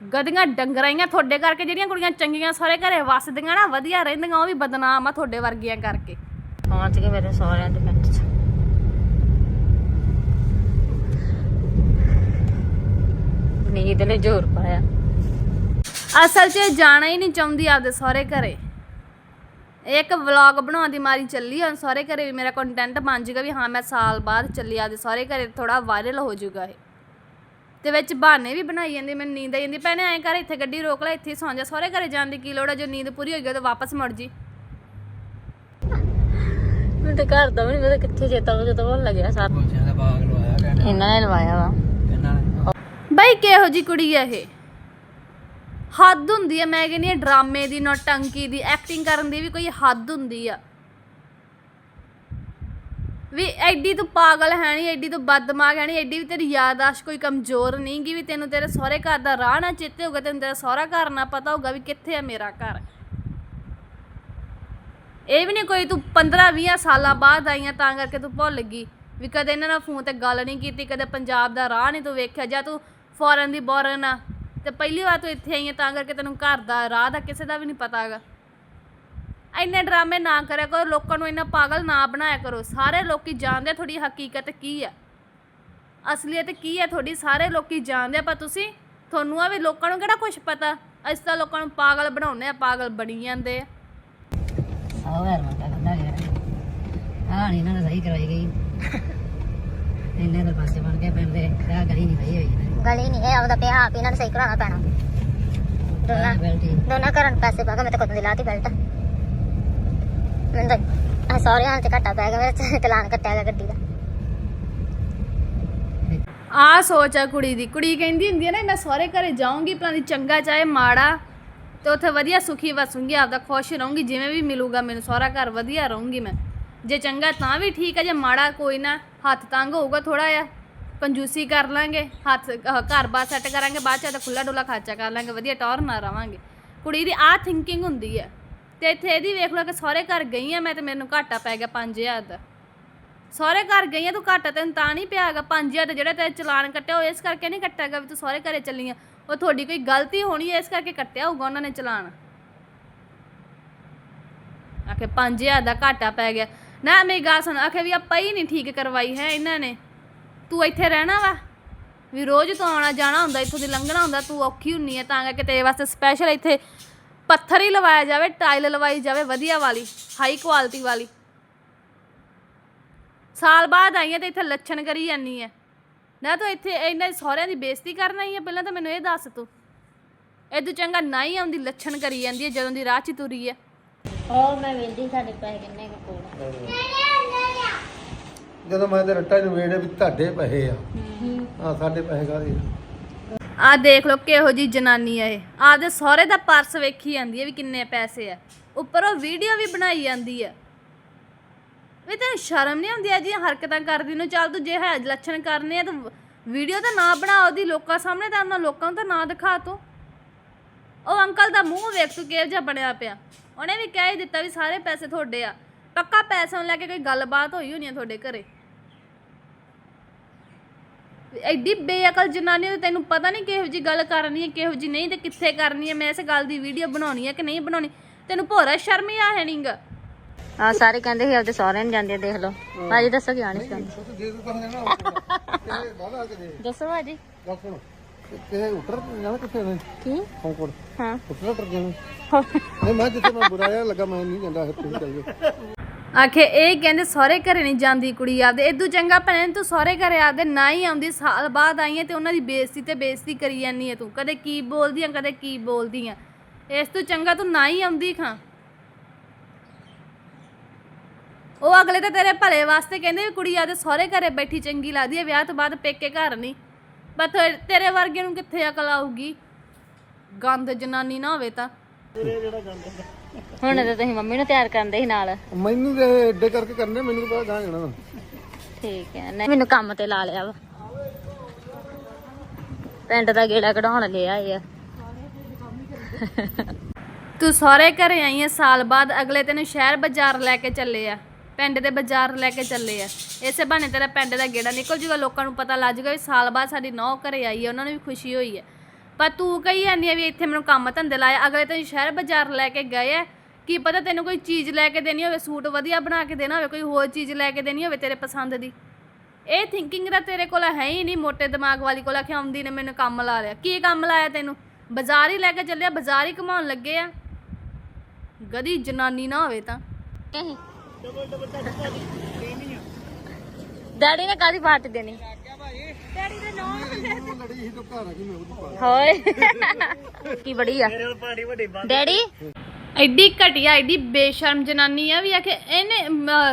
ਗਦੀਆਂ ਡੰਗਰਾਈਆਂ ਤੁਹਾਡੇ ਕਰਕੇ, ਜਿਹੜੀਆਂ ਕੁੜੀਆਂ ਚੰਗੀਆਂ ਸਹੁਰੇ ਘਰੇ ਵੱਸਦੀਆਂ ਨਾ, ਵਧੀਆ ਰਹਿੰਦੀਆਂ, ਉਹ ਵੀ ਬਦਨਾਮ ਆ ਤੁਹਾਡੇ ਵਰਗੀਆਂ ਕਰਕੇ। ਪਹੁੰਚ ਗਏ ਮੇਰੇ ਸਹੁਰਿਆਂ ਦੇ ਪਿੰਡ 'ਚ। ਨੀਂਦ ਨੇ ਜ਼ੋਰ ਪਾਇਆ। ਅਸਲ 'ਚ ਜਾਣਾ ਹੀ ਨਹੀਂ ਚਾਹੁੰਦੀ ਆਪਦੇ ਸਹੁਰੇ ਘਰੇ। ਇੱਕ ਵਲੌਗ ਬਣਾਉਣ ਦੀ ਮਾਰੀ ਚੱਲੀ ਹੁਣ ਸਹੁਰੇ ਘਰੇ ਵੀ ਮੇਰਾ ਕੰਟੈਂਟ ਬਣ ਜਾਊਗਾ ਵੀ ਹਾਂ, ਮੈਂ ਸਾਲ ਬਾਅਦ ਚੱਲੀ ਆਪਦੇ ਸਹੁਰੇ ਘਰੇ ਥੋੜਾ ਵਾਇਰਲ ਹੋ ਜਾਊਗਾ ਇਹ। ਤੇ ਵਿੱਚ ਬਹਾਨੇ ਵੀ ਬਣਾਈ ਜਾਂਦੀ, ਮੈਨੂੰ ਨੀਂਦ ਆਈ ਜਾਂਦੀ, ਭੈਣੇ ਐਂ ਕਰ, ਇੱਥੇ ਗੱਡੀ ਰੋਕ ਲੈ, ਇੱਥੇ ਸੌਂ ਜਾ, ਸਹੁਰੇ ਘਰੇ ਜਾਣ ਦੀ ਕੀ ਲੋੜ ਹੈ ਜੋ ਨੀਂਦ ਪੂਰੀ ਹੋ ਗਈ ਤਾਂ ਵਾਪਸ ਮੁੜ ਜੀ। ਮੈਨੂੰ ਤੇ ਘਰ ਦਾ ਵੀ ਨਹੀਂ ਪਤਾ ਕਿੱਥੇ ਚੇਤਾ ਉਹ ਜਦੋਂ ਭੁੱਲ ਲੱਗਿਆ ਸਾਰਾ। ਬੱਚਿਆਂ ਦਾ ਬਾਗ ਲਵਾਇਆ ਕਹਿੰਦਾ ਇਹਨਾਂ ਨੇ ਲਵਾਇਆ ਵਾ। ਇਹਨਾਂ ਨੇ। ਬਈ ਕਿਹੋ ਜੀ ਕੁੜੀ ਆ ਇਹ? ਹੱਦ ਹੁੰਦੀ ਆ ਮੈਂ ਕਹਿੰਦੀ ਆ ਡਰਾਮੇ ਦੀ ਨੌਟੰਕੀ ਦੀ ਐਕਟਿੰਗ ਕਰਨ ਦੀ ਵੀ ਕੋਈ ਹੱਦ ਹੁੰਦੀ ਆ। ਵੀ ਐਡੀ ਤੂੰ ਪਾਗਲ ਹੈ ਨਹੀਂ ਐਡੀ ਤੂੰ ਬਦਮਾਗ ਹੈ ਨਹੀਂ ਐਡੀ ਵੀ ਤੇਰੀ ਯਾਦਾਸ਼ਤ ਕੋਈ ਕਮਜ਼ੋਰ ਨਹੀਂ ਗੀ ਵੀ ਤੈਨੂੰ ਤੇਰੇ ਸਹੁਰੇ ਘਰ ਦਾ ਰਾਹ ਨਾ ਚੇਤੇ ਹੋਊਗਾ ਤੈਨੂੰ ਤੇਰਾ ਸਹੁਰਾ ਘਰ ਨਾ ਪਤਾ ਹੋਊਗਾ ਵੀ ਕਿੱਥੇ ਆ ਮੇਰਾ ਘਰ। ਇਹ ਵੀ ਨਹੀਂ ਕੋਈ ਤੂੰ 15 20 ਸਾਲਾਂ ਬਾਅਦ ਆਈਆਂ ਤਾਂ ਕਰਕੇ ਤੂੰ ਭੁੱਲ ਗਈ ਵੀ ਕਦੇ ਇਹਨਾਂ ਨਾਲ ਫੋਨ ਤੇ ਗੱਲ ਨਹੀਂ ਕੀਤੀ, ਕਦੇ ਪੰਜਾਬ ਦਾ ਰਾਹ ਨਹੀਂ ਤੂੰ ਵੇਖਿਆ, ਜਾਂ ਤੂੰ ਫੋਰਨ ਦੀ ਬੋਰਨ ਆ ਤੇ ਪਹਿਲੀ ਵਾਰ ਤੂੰ ਇੱਥੇ ਆਈ ਆ ਤਾਂ ਕਰਕੇ ਤੈਨੂੰ ਘਰ ਦਾ ਰਾਹ ਦਾ ਕਿਸੇ ਦਾ ਵੀ ਨਹੀਂ ਪਤਾ ਹੈਗਾ। ਇੰਨੇ ਡਰਾਮੇ ਨਾ ਕਰਿਆ ਕਰੋ, ਲੋਕਾਂ ਨੂੰ ਇੰਨਾ ਪਾਗਲ ਨਾ ਬਣਾਇਆ ਕਰੋ। ਸਾਰੇ ਲੋਕੀ ਜਾਣਦੇ ਤੁਹਾਡੀ ਹਕੀਕਤ ਕੀ ਆ। ਅਸਲੀਅਤ ਕੀ ਹੈ ਤੁਹਾਡੀ, ਸਾਰੇ ਲੋਕੀ ਜਾਣਦੇ ਪਰ ਤੁਸੀਂ ਤੁਹਾਨੂੰ ਆ ਵੀ ਲੋਕਾਂ ਨੂੰ ਕਿਹੜਾ ਕੁਝ ਪਤਾ? ਅਸੀਂ ਤਾਂ ਲੋਕਾਂ ਨੂੰ ਪਾਗਲ ਬਣਾਉਂਦੇ ਆ, ਪਾਗਲ ਬਣੀ ਜਾਂਦੇ ਆ। ਆਹ ਯਾਰ ਮੈਂ ਕਹਿੰਦਾ ਯਾਰ। ਆਹ ਨਹੀਂ ਇਹਨਾਂ ਨੇ ਸਹੀ ਕਰਵਾਈ ਗਈ। ਇੰਨੇ ਤਾਂ ਪਾਸੇ ਬਣ ਕੇ ਪਿੰਡ ਦੇ ਆਹ ਗਲੀ ਨਹੀਂ ਪਈ ਹੋਈ ਗਲੀ ਨਹੀਂ ਇਹ ਆਪਦਾ ਪਿਆ ਆਪ ਇਹਨਾਂ ਨੂੰ ਸਹੀ ਕਰਾਉਣਾ ਪੈਣਾ। ਦੋਨਾਂ ਬੈਲਟ ਹੀ। ਦੋਨਾਂ ਘਰਾਂ ਨੂੰ ਪੈਸੇ ਪਾ ਕੇ ਮੈਂ ਤਾਂ ਕਦੋਂ ਦੀ ਲਾਤੀ ਬੈਲਟ। ਮੈਨੂੰ ਤਾਂ ਆ ਸੌਰਿਆਂ ਚ ਘਾਟਾ ਪੈ ਗਿਆ ਮੇਰਾ ਚਲਾਨ ਕੱਟਿਆ ਗਿਆ ਗੱਡੀ ਦਾ। ਆ ਸੋਚ ਆ ਕੁੜੀ ਦੀ। ਕੁੜੀ ਕਹਿੰਦੀ ਹੁੰਦੀ ਹੈ ਨਾ ਮੈਂ ਸਹੁਰੇ ਘਰੇ ਜਾਊਂਗੀ ਭਲਾ ਦੀ ਚੰਗਾ ਚਾਹੇ ਮਾੜਾ। ਤੇ ਉੱਥੇ ਵਧੀਆ ਸੁਖੀ ਵਸੂੰਗੀ ਆਪਦਾ ਖੁਸ਼ ਰਹੂੰਗੀ, ਜਿਵੇਂ ਵੀ ਮਿਲੂਗਾ ਮੈਨੂੰ ਸਹੁਰਾ ਘਰ ਵਧੀਆ ਰਹੂੰਗੀ ਮੈਂ। ਜੇ ਚੰਗਾ ਤਾਂ ਵੀ ਠੀਕ ਹੈ ਜੇ ਮਾੜਾ ਕੋਈ ਨਾ, ਹੱਥ ਤੰਗ ਹੋਊਗਾ ਥੋੜਾ ਜਿਹਾ, ਕੰਜੂਸੀ ਕਰ ਲਾਂਗੇ, ਹੱਥ, ਅਹ ਘਰ ਬਾਹਰ ਸੈੱਟ ਕਰਾਂਗੇ, ਬਾਅਦ ਚ ਤਾਂ ਖੁੱਲਾ ਡੁੱਲਾ ਖਰਚਾ ਕਰ ਲਾਂਗੇ, ਵਧੀਆ ਟੌਰ ਨਾ ਰਵਾਂਗੇ। ਕੁੜੀ ਦੀ ਆ ਥਿੰਕਿੰਗ ਹੁੰਦੀ ਹੈ ਤੇ ਇੱਥੇ ਇਹਦੀ ਵੇਖ ਲਓ ਕਿ ਸਹੁਰੇ ਘਰ ਗਈ ਆ ਮੈਂ ਤੇ ਮੈਨੂੰ ਘਾਟਾ ਪੈ ਗਿਆ 5000 ਦਾ। ਸਹੁਰੇ ਘਰ ਗਈ ਆ ਤੂੰ ਘਾਟਾ ਤੈਨੂੰ ਤਾਂ ਨਹੀਂ ਪਿਆਗਾ 5000 ਦਾ ਜਿਹੜਾ ਤੇਰੇ ਚਲਾਨ ਕੱਟਿਆ, ਉਹ ਇਸ ਕਰਕੇ ਨਹੀਂ ਕੱਟਿਆਗਾ ਵੀ ਤੂੰ ਸਹੁਰੇ ਘਰੇ ਚੱਲੀ ਆ। ਉਹ ਤੁਹਾਡੀ ਕੋਈ ਗਲਤੀ ਹੋਣੀ ਹੈ, ਇਸ ਕਰਕੇ ਕੱਟਿਆ ਹੋਊਗਾ ਉਹਨਾਂ ਨੇ ਚਲਾਨ ਆਖੇ 5000 ਦਾ ਘਾਟਾ ਪੈ ਗਿਆ। ਨਾ, ਮੇਰੀ ਗੱਲ ਸੁਣ, ਆਖੇ ਵੀ ਆਪਾਂ ਹੀ ਨਹੀਂ ਠੀਕ ਕਰਵਾਈ ਹੈ ਇਹਨਾਂ ਨੇ। ਤੂੰ ਇੱਥੇ ਰਹਿਣਾ ਵਾ? ਵੀ ਰੋਜ਼ ਤੋਂ ਆਉਣਾ ਜਾਣਾ ਹੁੰਦਾ, ਇੱਥੋਂ ਦੀ ਲੰਘਣਾ ਹੁੰਦਾ, ਤੂੰ ਔਖੀ ਹੁੰਨੀ ਹੈ, ਤਾਂ ਕਰਕੇ ਤੇਰੇ ਵਾਸਤੇ ਸਪੈਸ਼ਲ ਇੱਥੇ ਪੱਥਰ ਹੀ ਲਵਾਇਆ ਜਾਵੇ ਟਾਈਲ ਲਵਾਈ ਜਾਵੇ, ਵਧੀਆ ਵਾਲੀ ਹਾਈ ਕੁਆਲਿਟੀ ਵਾਲੀ। ਸਾਲ ਬਾਅਦ ਆਈ ਹੈ ਤੇ ਇੱਥੇ ਲੱਛਣ ਕਰੀ ਜਾਨੀ ਹੈ। ਨਾ ਤੂੰ ਇੱਥੇ ਇਹਨਾਂ ਦੇ ਸਹੁਰਿਆਂ ਦੀ ਬੇਇੱਜ਼ਤੀ ਕਰਨ ਆਈ ਹੈ ਪਹਿਲਾਂ ਤਾਂ ਮੈਨੂੰ ਇਹ ਦੱਸ ਤੂੰ। ਇਦੋਂ ਚੰਗਾ ਨਾ ਹੀ ਆਉਂਦੀ ਲੱਛਣ ਕਰੀ ਜਾਂਦੀ ਹੈ ਜਦੋਂ ਦੀ ਰਾਹ 'ਚ ਤੁਰੀ ਹੈ। ਉਹ ਮੈਂ ਵੇਂਦੀ ਸਾਡੇ ਪੈਸੇ ਕਿੰਨੇ ਕੁ ਕੋਲ? ਜਦੋਂ ਮੈਂ ਤੇ ਰੱਟਾ ਨੂੰ ਵੇੜੇ ਵੀ ਤੁਹਾਡੇ ਪੈਸੇ ਆ। ਆ ਸਾਡੇ ਪੈਸੇ ਕਾਹਦੇ ਆ? ਆ ਦੇਖ ਲਓ ਕਿਹੋ ਜੀ ਜਨਾਨੀ ਆ ਇਹ। ਆਪਦੇ ਸਹੁਰੇ ਦਾ ਪਰਸ ਵੇਖੀ ਜਾਂਦੀ ਹੈ ਵੀ ਕਿੰਨੇ ਪੈਸੇ ਆ। ਉੱਪਰ ਉਹ ਵੀਡੀਓ ਵੀ ਬਣਾਈ ਜਾਂਦੀ ਆ। ਵੀ ਤੈਨੂੰ ਸ਼ਰਮ ਨਹੀਂ ਆਉਂਦੀ ਆ ਜੀ ਹਰਕਤਾਂ ਕਰਦੀ ਨੂੰ? ਚੱਲ ਤੂੰ ਜੇ ਹੈ ਲੱਛਣ ਕਰਨੇ ਆ ਤਾਂ ਵੀਡੀਓ ਤਾਂ ਨਾ ਬਣਾ, ਉਹਦੀ ਲੋਕਾਂ ਸਾਹਮਣੇ ਤਾਂ ਉਹਨਾਂ ਲੋਕਾਂ ਨੂੰ ਤਾਂ ਨਾ ਦਿਖਾ ਤੂੰ। ਉਹ ਅੰਕਲ ਦਾ ਮੂੰਹ ਵੇਖ ਤੂੰ ਕਿਹੋ ਜਿਹਾ ਬਣਿਆ ਪਿਆ। ਉਹਨੇ ਵੀ ਕਹਿ ਹੀ ਦਿੱਤਾ ਵੀ ਸਾਰੇ ਪੈਸੇ ਤੁਹਾਡੇ ਆ। ਪੱਕਾ ਪੈਸਿਆਂ ਨੂੰ ਲੈ ਕੇ ਕੋਈ ਗੱਲਬਾਤ ਹੋਈ ਹੋਣੀ ਆ ਤੁਹਾਡੇ ਘਰੇ? ਐਡੀ ਬੇਅਕਲ ਜਨਾਨੀ ਨੂੰ ਤੈਨੂੰ ਪਤਾ ਨਹੀਂ ਕਿਹੋ ਜੀ ਗੱਲ ਕਰਨੀ ਹੈ ਕਿਹੋ ਜੀ ਨਹੀਂ ਤੇ ਕਿੱਥੇ ਕਰਨੀ ਹੈ ਮੈਂ ਇਸ ਗੱਲ ਦੀ ਵੀਡੀਓ ਬਣਾਉਣੀ ਹੈ ਕਿ ਨਹੀਂ ਬਣਾਉਣੀ? ਤੈਨੂੰ ਭੋਰਾ ਸ਼ਰਮ ਹੀ ਆ ਹੈ ਨਹੀਂਗਾ ਆ ਸਾਰੇ ਕਹਿੰਦੇ ਸੀ ਆਪਦੇ ਸਹੁਰੇ ਨੂੰ ਜਾਂਦੇ ਆ, ਦੇਖ ਲਓ। ਭਾਜੀ ਦੱਸੋ ਕਿਉਂ ਨਹੀਂ ਜਾਂਦੇ ਜੇ ਤੂੰ ਕਹਿੰਦੇ ਨਾ ਕਿਹਨੇ ਬਾਹਰ ਕੇ ਦੇ। ਦੱਸੋ ਭਾਜੀ। ਦੱਸ ਸੁਣ। ਕਿਹੇ ਉੱਤਰ ਜਾਣਾ ਕਿੱਥੇ ਨੇ ਕੀ? ਹੌਂਕੜ ਹਾਂ। ਉੱਤਰ ਉੱਤਰ ਜਾਣਾ। ਨਹੀਂ ਮੈਂ ਜਿੱਥੇ ਮੈਂ ਬੁਰਾਇਆ ਲੱਗਾ ਮੈਂ ਨਹੀਂ ਜਾਂਦਾ ਫਿਰ ਤੁਸੀਂ ਚੱਲ ਜਾਓ। ਆਖੇ ਇਹ ਕਹਿੰਦੇ ਸਹੁਰੇ ਘਰੇ ਨਹੀਂ ਜਾਂਦੀ ਕੁੜੀ ਆਪਦੇ। ਇਦੋਂ ਚੰਗਾ ਭੈਣ ਤੂੰ ਸਹੁਰੇ ਘਰੇ ਆਪਦੇ ਨਾ ਹੀ ਆਉਂਦੀ ਸਾਲ ਬਾਅਦ ਆਈ ਹੈ ਤੇ ਉਹਨਾਂ ਦੀ ਬੇਇੱਜ਼ਤੀ ਤੇ ਬੇਇੱਜ਼ਤੀ ਕਰੀ ਜਾਂਦੀ ਹੈ ਤੂੰ। ਕਦੇ ਕੀ ਬੋਲਦੀ ਆ ਕਦੇ ਕੀ ਬੋਲਦੀ ਆ। ਇਸ ਤੋਂ ਚੰਗਾ ਤੂੰ ਨਾ ਹੀ ਆਉਂਦੀ ਖਾਂ। ਉਹ ਅਗਲੇ ਤਾਂ ਤੇਰੇ ਭਲੇ ਵਾਸਤੇ ਕਹਿੰਦੇ ਵੀ ਕੁੜੀ ਆਦੇ ਸਹੁਰੇ ਘਰੇ ਬੈਠੀ ਚੰਗੀ ਲੱਗਦੀ ਹੈ ਵਿਆਹ ਤੋਂ ਬਾਅਦ ਪੇਕੇ ਘਰ ਨਹੀਂ। ਪਰ ਤੇ- ਤੇਰੇ ਵਰਗੇ ਨੂੰ ਕਿੱਥੇ ਅਕਲ ਆਊਗੀ? ਗੰਦ ਜਨਾਨੀ ਨਾ ਹੋਵੇ ਤਾਂ। ਹੁਣ ਤੇ ਤੁਸੀਂ ਮੰਮੀ ਨੂੰ ਤਿਆਰ ਕਰਦੇ ਸੀ ਨਾਲ। ਮੈਨੂੰ ਤੇ ਏਡੇ ਕਰਕੇ ਕਰਨੇ ਮੈਨੂੰ ਤਾਂ ਪਤਾ ਗਾਂ ਜਾਣਾ। ਠੀਕ ਹੈ ਨਹੀਂ ਮੈਨੂੰ ਕੰਮ ਤੇ ਲਾ ਲਿਆ ਵਾ। ਪਿੰਡ ਦਾ ਗੇੜਾ ਕਢਾਉਣ ਲਿਆ ਆ। ਤੂੰ ਸਹੁਰੇ ਘਰੇ ਆਈ ਐ ਸਾਲ ਬਾਅਦ ਅਗਲੇ ਤੈਨੂੰ ਸ਼ਹਿਰ ਬਾਜ਼ਾਰ ਲੈ ਕੇ ਚੱਲੇ ਆ। ਪਿੰਡ ਦੇ ਬਾਜ਼ਾਰ ਲੈ ਕੇ ਚੱਲੇ ਆ। ਇਸੇ ਬਹਾਨੇ ਤੇਰਾ ਪਿੰਡ ਦਾ ਗੇੜਾ ਨਿਕਲ ਜੂਗਾ, ਲੋਕਾਂ ਨੂੰ ਪਤਾ ਲੱਗ ਜੂਗਾ ਵੀ ਸਾਲ ਬਾਅਦ ਸਾਡੀ ਨੌ ਘਰੇ ਆਈ ਹੈ ਉਹਨਾਂ ਨੂੰ ਵੀ ਖੁਸ਼ੀ ਹੋਈ ਹੈ ਪਰ ਤੂੰ ਕਹੀ ਜਾਂਦੀ ਆ ਵੀ ਇੱਥੇ ਮੈਨੂੰ ਕੰਮ ਧੰਦੇ ਲਾਇਆ ਅਗਲੇ ਤੈਨੂੰ ਸ਼ਹਿਰ ਬਾਜ਼ਾਰ ਲੈ ਕੇ ਗਏ ਆ। ਕੀ ਪਤਾ ਤੈਨੂੰ ਕੋਈ ਚੀਜ਼ ਲੈ ਕੇ ਦੇਣੀ ਹੋਵੇ, ਸੂਟ ਵਧੀਆ ਬਣਾ ਕੇ ਦੇਣਾ ਹੋਵੇ, ਕੋਈ ਹੋਰ ਚੀਜ਼ ਲੈ ਕੇ ਦੇਣੀ ਹੋਵੇ ਤੇਰੇ ਪਸੰਦ ਦੀ। ਇਹ ਥਿੰਕਿੰਗ ਦਾ ਤੇਰੇ ਕੋਲ ਹੈ ਹੀ ਨਹੀਂ, ਮੋਟੇ ਦਿਮਾਗ ਵਾਲੀ ਕੋਲ ਕਿ ਆਉਂਦੀ ਨੇ ਮੈਨੂੰ ਕੰਮ ਲਾ ਲਿਆ। ਕੀ ਕੰਮ ਲਾਇਆ ਤੈਨੂੰ? ਬਾਜ਼ਾਰ ਹੀ ਲੈ ਕੇ ਚੱਲਿਆ ਬਾਜ਼ਾਰ ਹੀ ਘਮਾਉਣ ਲੱਗੇ ਆ। ਗਦੀ ਜਨਾਨੀ ਨਾ ਹੋਵੇ ਤਾਂ। ਡੈਡੀ ਨੇ ਕਾਦੀ ਪਾਰਟੀ ਦੇਣੀ? ਲੜੀ ਸੀ ਤਾਂ ਘਰ ਆ ਗਈ ਮੈਂ ਉਹਦੀ ਪਾ ਹੋਏ। ਕੀ ਬੜੀ ਆ। ਡੈਡੀ? ਐਡੀ ਘਟੀਆ ਐਡੀ ਬੇਸ਼ਰਮ ਜਨਾਨੀ ਆ ਵੀ ਆ ਕਿ ਇਹਨੇ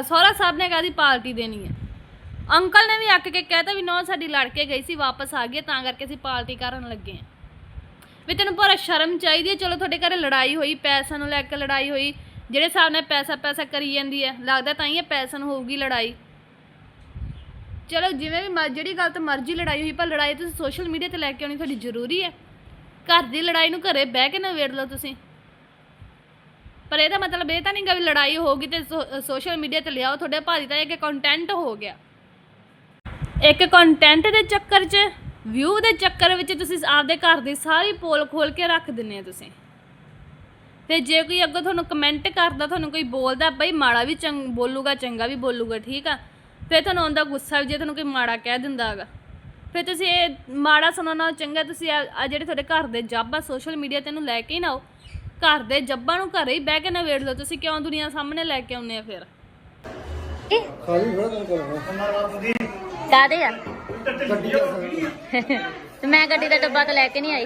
ਸਹੁਰਾ ਸਾਹਿਬ ਨੇ ਕਾਦੀ ਪਾਰਟੀ ਦੇਣੀ ਆ? ਅੰਕਲ ਨੇ ਵੀ ਅੱਕ ਕੇ ਕਹਿਤਾ ਵੀ ਨੌ ਸਾਡੀ ਲੜ ਕੇ ਗਈ ਸੀ ਵਾਪਸ ਆ ਗਈ ਤਾਂ ਕਰਕੇ ਅਸੀਂ ਪਾਰਟੀ ਕਰਨ ਲੱਗੇ ਆ। ਵੀ ਤੈਨੂੰ ਪਰ ਸ਼ਰਮ ਚਾਹੀਦੀ ਹੈ ਚਲੋ ਤੁਹਾਡੇ ਘਰੇ ਲੜਾਈ ਹੋਈ ਪੈਸਾ ਨੂੰ ਲੈ ਕੇ ਲੜਾਈ ਹੋਈ ਜਿਹੜੇ ਹਿਸਾਬ ਨਾਲ ਪੈਸਾ ਪੈਸਾ ਕਰੀ ਜਾਂਦੀ ਹੈ, ਲੱਗਦਾ ਤਾਂ ਹੀ ਇਹ ਪੈਸਾ ਨੂੰ ਹੋਊਗੀ ਲੜਾਈ। ਚਲੋ ਜਿਵੇਂ ਵੀ ਮਰ- ਜਿਹੜੀ ਗੱਲ ਤੇ ਮਰਜ਼ੀ ਲੜਾਈ ਹੋਈ, ਪਰ ਲੜਾਈ ਤੁਸੀਂ ਸੋਸ਼ਲ ਮੀਡੀਆ ਤੇ ਲੈ ਕੇ ਆਉਣੀ ਤੁਹਾਡੀ ਜ਼ਰੂਰੀ ਹੈ। ਘਰ ਦੀ ਲੜਾਈ ਨੂੰ ਘਰੇ ਬਹਿ ਕੇ ਨਵੇੜ ਲਓ ਤੁਸੀਂ। ਪਰ ਇਹਦਾ ਮਤਲਬ ਇਹ ਤਾਂ ਨਹੀਂ ਗਾ ਵੀ ਲੜਾਈ ਹੋਗੀ ਤੇ ਸੋਸ਼ਲ ਮੀਡੀਆ ਤੇ ਲਿਆਓ, ਤੁਹਾਡੇ ਭਾਜੀ ਦਾ ਇੱਕ ਕੰਟੈਂਟ ਹੋ ਗਿਆ। ਇੱਕ ਕੰਟੈਂਟ ਦੇ ਚੱਕਰ 'ਚ ਵਿਊ ਦੇ ਚੱਕਰ ਵਿੱਚ ਤੁਸੀਂ ਆਪਦੇ ਘਰ ਦੀ ਸਾਰੀ ਪੋਲ ਖੋਲ ਕੇ ਰੱਖ ਦਿੰਨੇ ਆ ਤੁਸੀਂ। ਤੇ ਜੇ ਕੋਈ ਅੱਗੋਂ ਤੁਹਾਨੂੰ ਕਮੈਂਟ ਕਰਦਾ ਤੁਹਾਨੂੰ ਕੋਈ ਬੋਲਦਾ ਬਈ ਮਾੜਾ ਵੀ ਚੰਗ ਬੋਲੂਗਾ ਚੰਗਾ ਵੀ ਬੋਲੂਗਾ ਠੀਕ ਆ? ਫਿਰ ਤੁਹਾਨੂੰ ਆਉਂਦਾ ਗੁੱਸਾ ਵੀ ਜੇ ਤੁਹਾਨੂੰ ਕੋਈ ਮਾੜਾ ਕਹਿ ਦਿੰਦਾ ਹੈਗਾ। ਫਿਰ ਤੁਸੀਂ ਇਹ ਮਾੜਾ ਸੁਣਨ ਚੰਗਾ ਤੁਸੀਂ ਆ ਜਿਹੜੇ ਤੁਹਾਡੇ ਘਰ ਦੇ ਜੱਬ ਸੋਸ਼ਲ ਮੀਡੀਆ ਤੇ ਇਹਨੂੰ ਲੈ ਕੇ ਹੀ ਨਾ ਆਓ। ਘਰ ਦੇ ਜੱਬਾਂ ਨੂੰ ਘਰੇ ਹੀ ਬਹਿ ਕੇ ਨਵੇੜ ਲਓ ਤੁਸੀਂ ਕਿਉਂ ਦੁਨੀਆ ਸਾਹਮਣੇ ਲੈ ਕੇ ਆਉਂਦੇ ਆ ਫਿਰ? ਖਾਲੀ ਕਾਦੇ ਆ? ਤੇ ਮੈਂ ਗੱਡੀ ਦਾ ਡੱਬਾ ਤਾਂ ਲੈ ਕੇ ਨਹੀਂ ਆਈ।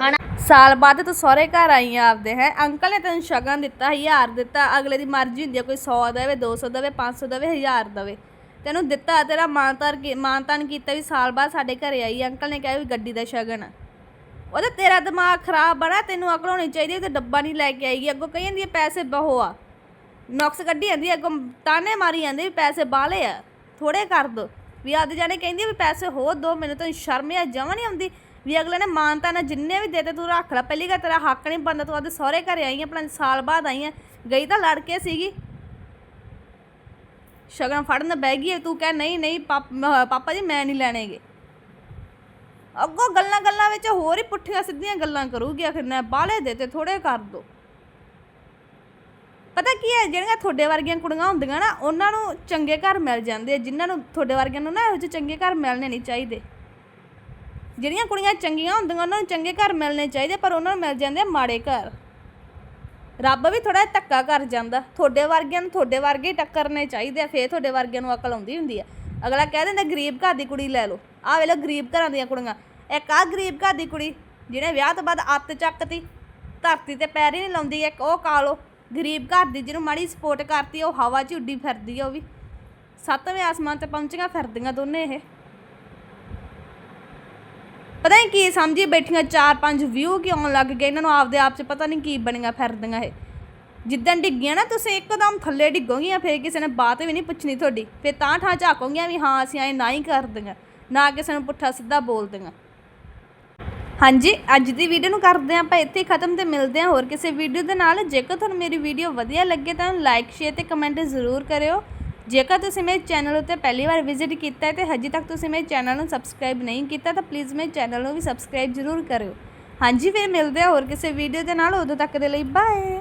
ਹਣਾ? ਸਾਲ ਬਾਅਦ ਤੂੰ ਸਹੁਰੇ ਘਰ ਆਈ ਆ ਆਪਦੇ, ਹੈ। ਅੰਕਲ ਨੇ ਤੈਨੂੰ ਸ਼ਗਨ ਦਿੱਤਾ, ਹਜ਼ਾਰ ਦਿੱਤਾ, ਅਗਲੇ ਦੀ ਮਰਜ਼ੀ ਹੁੰਦੀ ਆ, ਕੋਈ 100 ਦੇਵੇ 200 ਦੇਵੇ 500 ਦੇਵੇ 1000 ਦੇਵੇ। ਤੈਨੂੰ ਦਿੱਤਾ ਤੇਰਾ ਮਾਨਤਾਰ ਮਾਨਤਾਨ ਕੀਤਾ ਵੀ ਸਾਲ ਬਾਅਦ ਸਾਡੇ ਘਰੇ ਆਈ, ਅੰਕਲ ਨੇ ਕਿਹਾ ਵੀ ਗੱਡੀ ਦਾ ਸ਼ਗਨ। ਆ। ਉਹਦਾ ਤੇਰਾ ਦਿਮਾਗ ਖਰਾਬ ਬਣਾ ਤੈਨੂੰ ਅਕਲ ਹੋਣੀ ਚਾਹੀਦੀ ਹੈ ਤੇ ਡੱਬਾ ਨਹੀਂ ਲੈ ਕੇ ਆਏਗੀ ਅੱਗੋਂ ਕਹੀ ਜਾਂਦੀ ਹੈ ਪੈਸੇ ਬਹੁ ਆ। ਨੁਕਸ ਕੱਢੀ ਜਾਂਦੀ ਅੱਗੋਂ ਤਾਨੇ ਮਾਰੀ ਜਾਂਦੀ ਵੀ ਪੈਸੇ ਬਾਲੇ ਆ ਥੋੜੇ ਕਰ ਦੋ। ਵੀ ਆਦੇ ਜਾਣੇ ਕਹਿੰਦੀ ਵੀ ਪੈਸੇ ਹੋਰ ਦੋ, ਮੈਨੂੰ ਤਾਂ ਸ਼ਰਮ ਆ, ਜਮਾਂ ਨਹੀਂ ਆਉਂਦੀ। ਵੀ ਅਗਲੇ ਨੇ ਮਾਨਤਾ ਨਾ ਜਿੰਨੇ ਵੀ ਦੇਤੇ, ਤੂੰ ਰੱਖ ਲੈ। ਪਹਿਲੀ ਗੱਲ ਤੇਰਾ ਹੱਕ ਨਹੀਂ ਬਣਦਾ, ਤੂੰ ਆਦੇ ਸਹੁਰੇ ਘਰੇ ਆਈ ਆ ਆਪਣਾ ਸਾਲ ਬਾਅਦ ਆਈ ਆ। ਗਈ ਤਾਂ ਲੜ ਕੇ ਸੀਗੀ। ਸ਼ਗਨ ਫੜਨ ਬਹਿ ਗਈ ਤੂੰ ਕਹਿ, ਨਹੀਂ ਨਹੀਂ, ਪਾਪਾ ਜੀ, ਮੈਂ ਨਹੀਂ ਲੈਣੇਗੇ ਅੱਗੋਂ ਗੱਲਾਂ ਗੱਲਾਂ ਵਿੱਚ ਹੋਰ ਹੀ ਪੁੱਠੀਆਂ, ਸਿੱਧੀਆਂ ਗੱਲਾਂ ਕਰੂਗੀ, ਆਖਰ ਨਾ ਬਾਲੇ ਦੇ ਤੇ ਥੋੜੇ ਕਰ ਦੋ। ਪਤਾ ਕੀ ਹੈ, ਜਿਹੜੀਆਂ ਤੁਹਾਡੇ ਵਰਗੀਆਂ ਕੁੜੀਆਂ ਹੁੰਦੀਆਂ ਨਾ, ਉਹਨਾਂ ਨੂੰ ਚੰਗੇ ਘਰ ਮਿਲ ਜਾਂਦੇ ਆ, ਜਿਨ੍ਹਾਂ ਨੂੰ ਤੁਹਾਡੇ ਵਰਗਿਆਂ ਨੂੰ ਨਾ ਇਹੋ ਜਿਹੇ ਚੰਗੇ ਘਰ ਮਿਲਣੇ ਨਹੀਂ ਚਾਹੀਦੇ। ਜਿਹੜੀਆਂ ਕੁੜੀਆਂ ਚੰਗੀਆਂ ਹੁੰਦੀਆਂ, ਉਹਨਾਂ ਨੂੰ ਚੰਗੇ ਘਰ ਮਿਲਣੇ ਚਾਹੀਦੇ, ਪਰ ਉਹਨਾਂ ਨੂੰ ਮਿਲ ਜਾਂਦੇ ਮਾੜੇ ਘਰ। ਰੱਬ ਵੀ ਥੋੜਾ ਧੱਕਾ ਕਰ ਜਾਂਦਾ। ਤੁਹਾਡੇ ਵਰਗਿਆਂ ਨੂੰ ਤੁਹਾਡੇ ਵਰਗੇ ਹੀ ਟੱਕਰਨੇ ਚਾਹੀਦੇ ਆ, ਫੇਰ ਤੁਹਾਡੇ ਵਰਗਿਆਂ ਨੂੰ ਅਕਲ ਆਉਂਦੀ ਹੁੰਦੀ ਆ। ਅਗਲਾ ਕਹਿ ਦਿੰਦਾ, ਗਰੀਬ ਘਰ ਦੀ ਕੁੜੀ ਲੈ ਲਓ। ਆਹ ਵੇਲੇ ਗਰੀਬ ਘਰਾਂ ਦੀਆਂ ਕੁੜੀਆਂ। ਇੱਕ ਆ ਗਰੀਬ ਘਰ ਦੀ ਕੁੜੀ, ਜਿਹਨੇ ਵਿਆਹ ਤੋਂ ਬਾਅਦ ਅੱਤ ਚੱਕਤੀ, ਧਰਤੀ ਤੇ ਪੈਰ ਹੀ ਨਹੀਂ ਲਾਉਂਦੀ, ਇੱਕ ਉਹ ਕਾਲੋ। ਗਰੀਬ ਘਰ ਦੀ ਜਿਹਨੂੰ ਮਾੜੀ ਸਪੋਰਟ ਕਰਤੀ, ਉਹ ਹਵਾ 'ਚ ਉੱਡੀ ਫਿਰਦੀ ਆ ਉਹ ਵੀ। ਸੱਤਵੇਂ ਆਸਮਾਨ ਤੇ ਪਹੁੰਚੀਆਂ ਫਿਰਦੀਆਂ ਦੋਨੇ ਇਹ। ਪਤਾ ਨਹੀਂ ਕੀ ਸਮਝੀ ਬੈਠੀਆਂ ਚਾਰ ਪੰਜ ਵਿਊ ਕਿ ਆਉਣ ਲੱਗ ਗਏ? ਇਹਨਾਂ ਨੂੰ ਆਪਦੇ ਆਪ 'ਚ ਪਤਾ ਨਹੀਂ ਕੀ ਬਣੀਆਂ, ਫਿਰਦੀਆਂ ਇਹ। ਜਿੱਦਣ ਡਿੱਗੀਆਂ ਨਾ ਤੁਸੀਂ, ਇੱਕਦਮ ਥੱਲੇ ਡਿੱਗੋਗੀਆਂ, ਫਿਰ ਕਿਸੇ ਨੇ ਬਾਤ ਵੀ ਨਹੀਂ ਪੁੱਛਣੀ ਤੁਹਾਡੀ। ਫਿਰ ਤਾਂ ਠਾਂ ਝਾਕੋਗੀਆਂ ਵੀ ਹਾਂ, ਅਸੀਂ ਐ ਨਾ ਹੀ ਕਰਦੀਆਂ। ਨਾ ਕਿਸੇ ਨੂੰ ਪੁੱਠਾ ਸਿੱਧਾ ਬੋਲਦੀਆਂ। ਹਾਂਜੀ, ਅੱਜ ਦੀ ਵੀਡੀਓ ਨੂੰ ਕਰਦੇ ਹਾਂ ਆਪਾਂ ਇੱਥੇ ਖਤਮ ਤੇ ਮਿਲਦੇ ਹਾਂ ਹੋਰ ਕਿਸੇ ਵੀਡੀਓ ਦੇ ਨਾਲ। ਜੇਕਰ ਤੁਹਾਨੂੰ ਮੇਰੀ ਵੀਡੀਓ ਵਧੀਆ ਲੱਗੇ ਤਾਂ ਲਾਈਕ ਸ਼ੇਅਰ ਤੇ ਕਮੈਂਟ ਜ਼ਰੂਰ ਕਰਿਓ। ਜੇਕਰ ਤੁਸੀਂ ਮੇਰੇ ਚੈਨਲ ਉੱਤੇ ਪਹਿਲੀ ਵਾਰ ਵਿਜ਼ਿਟ ਕੀਤਾ ਹੈ ਤੇ ਹਜੇ ਤੱਕ ਤੁਸੀਂ ਮੇਰੇ ਚੈਨਲ ਨੂੰ ਸਬਸਕ੍ਰਾਈਬ ਨਹੀਂ ਕੀਤਾ, ਤਾਂ ਪਲੀਜ਼ ਮੇਰੇ ਚੈਨਲ ਨੂੰ ਵੀ ਸਬਸਕ੍ਰਾਈਬ ਜ਼ਰੂਰ ਕਰਿਓ। ਹਾਂਜੀ, ਫਿਰ ਮਿਲਦੇ ਹਾਂ ਹੋਰ ਕਿਸੇ ਵੀਡੀਓ ਦੇ ਨਾਲ। ਉਦੋਂ ਤੱਕ ਦੇ ਲਈ ਬਾਏ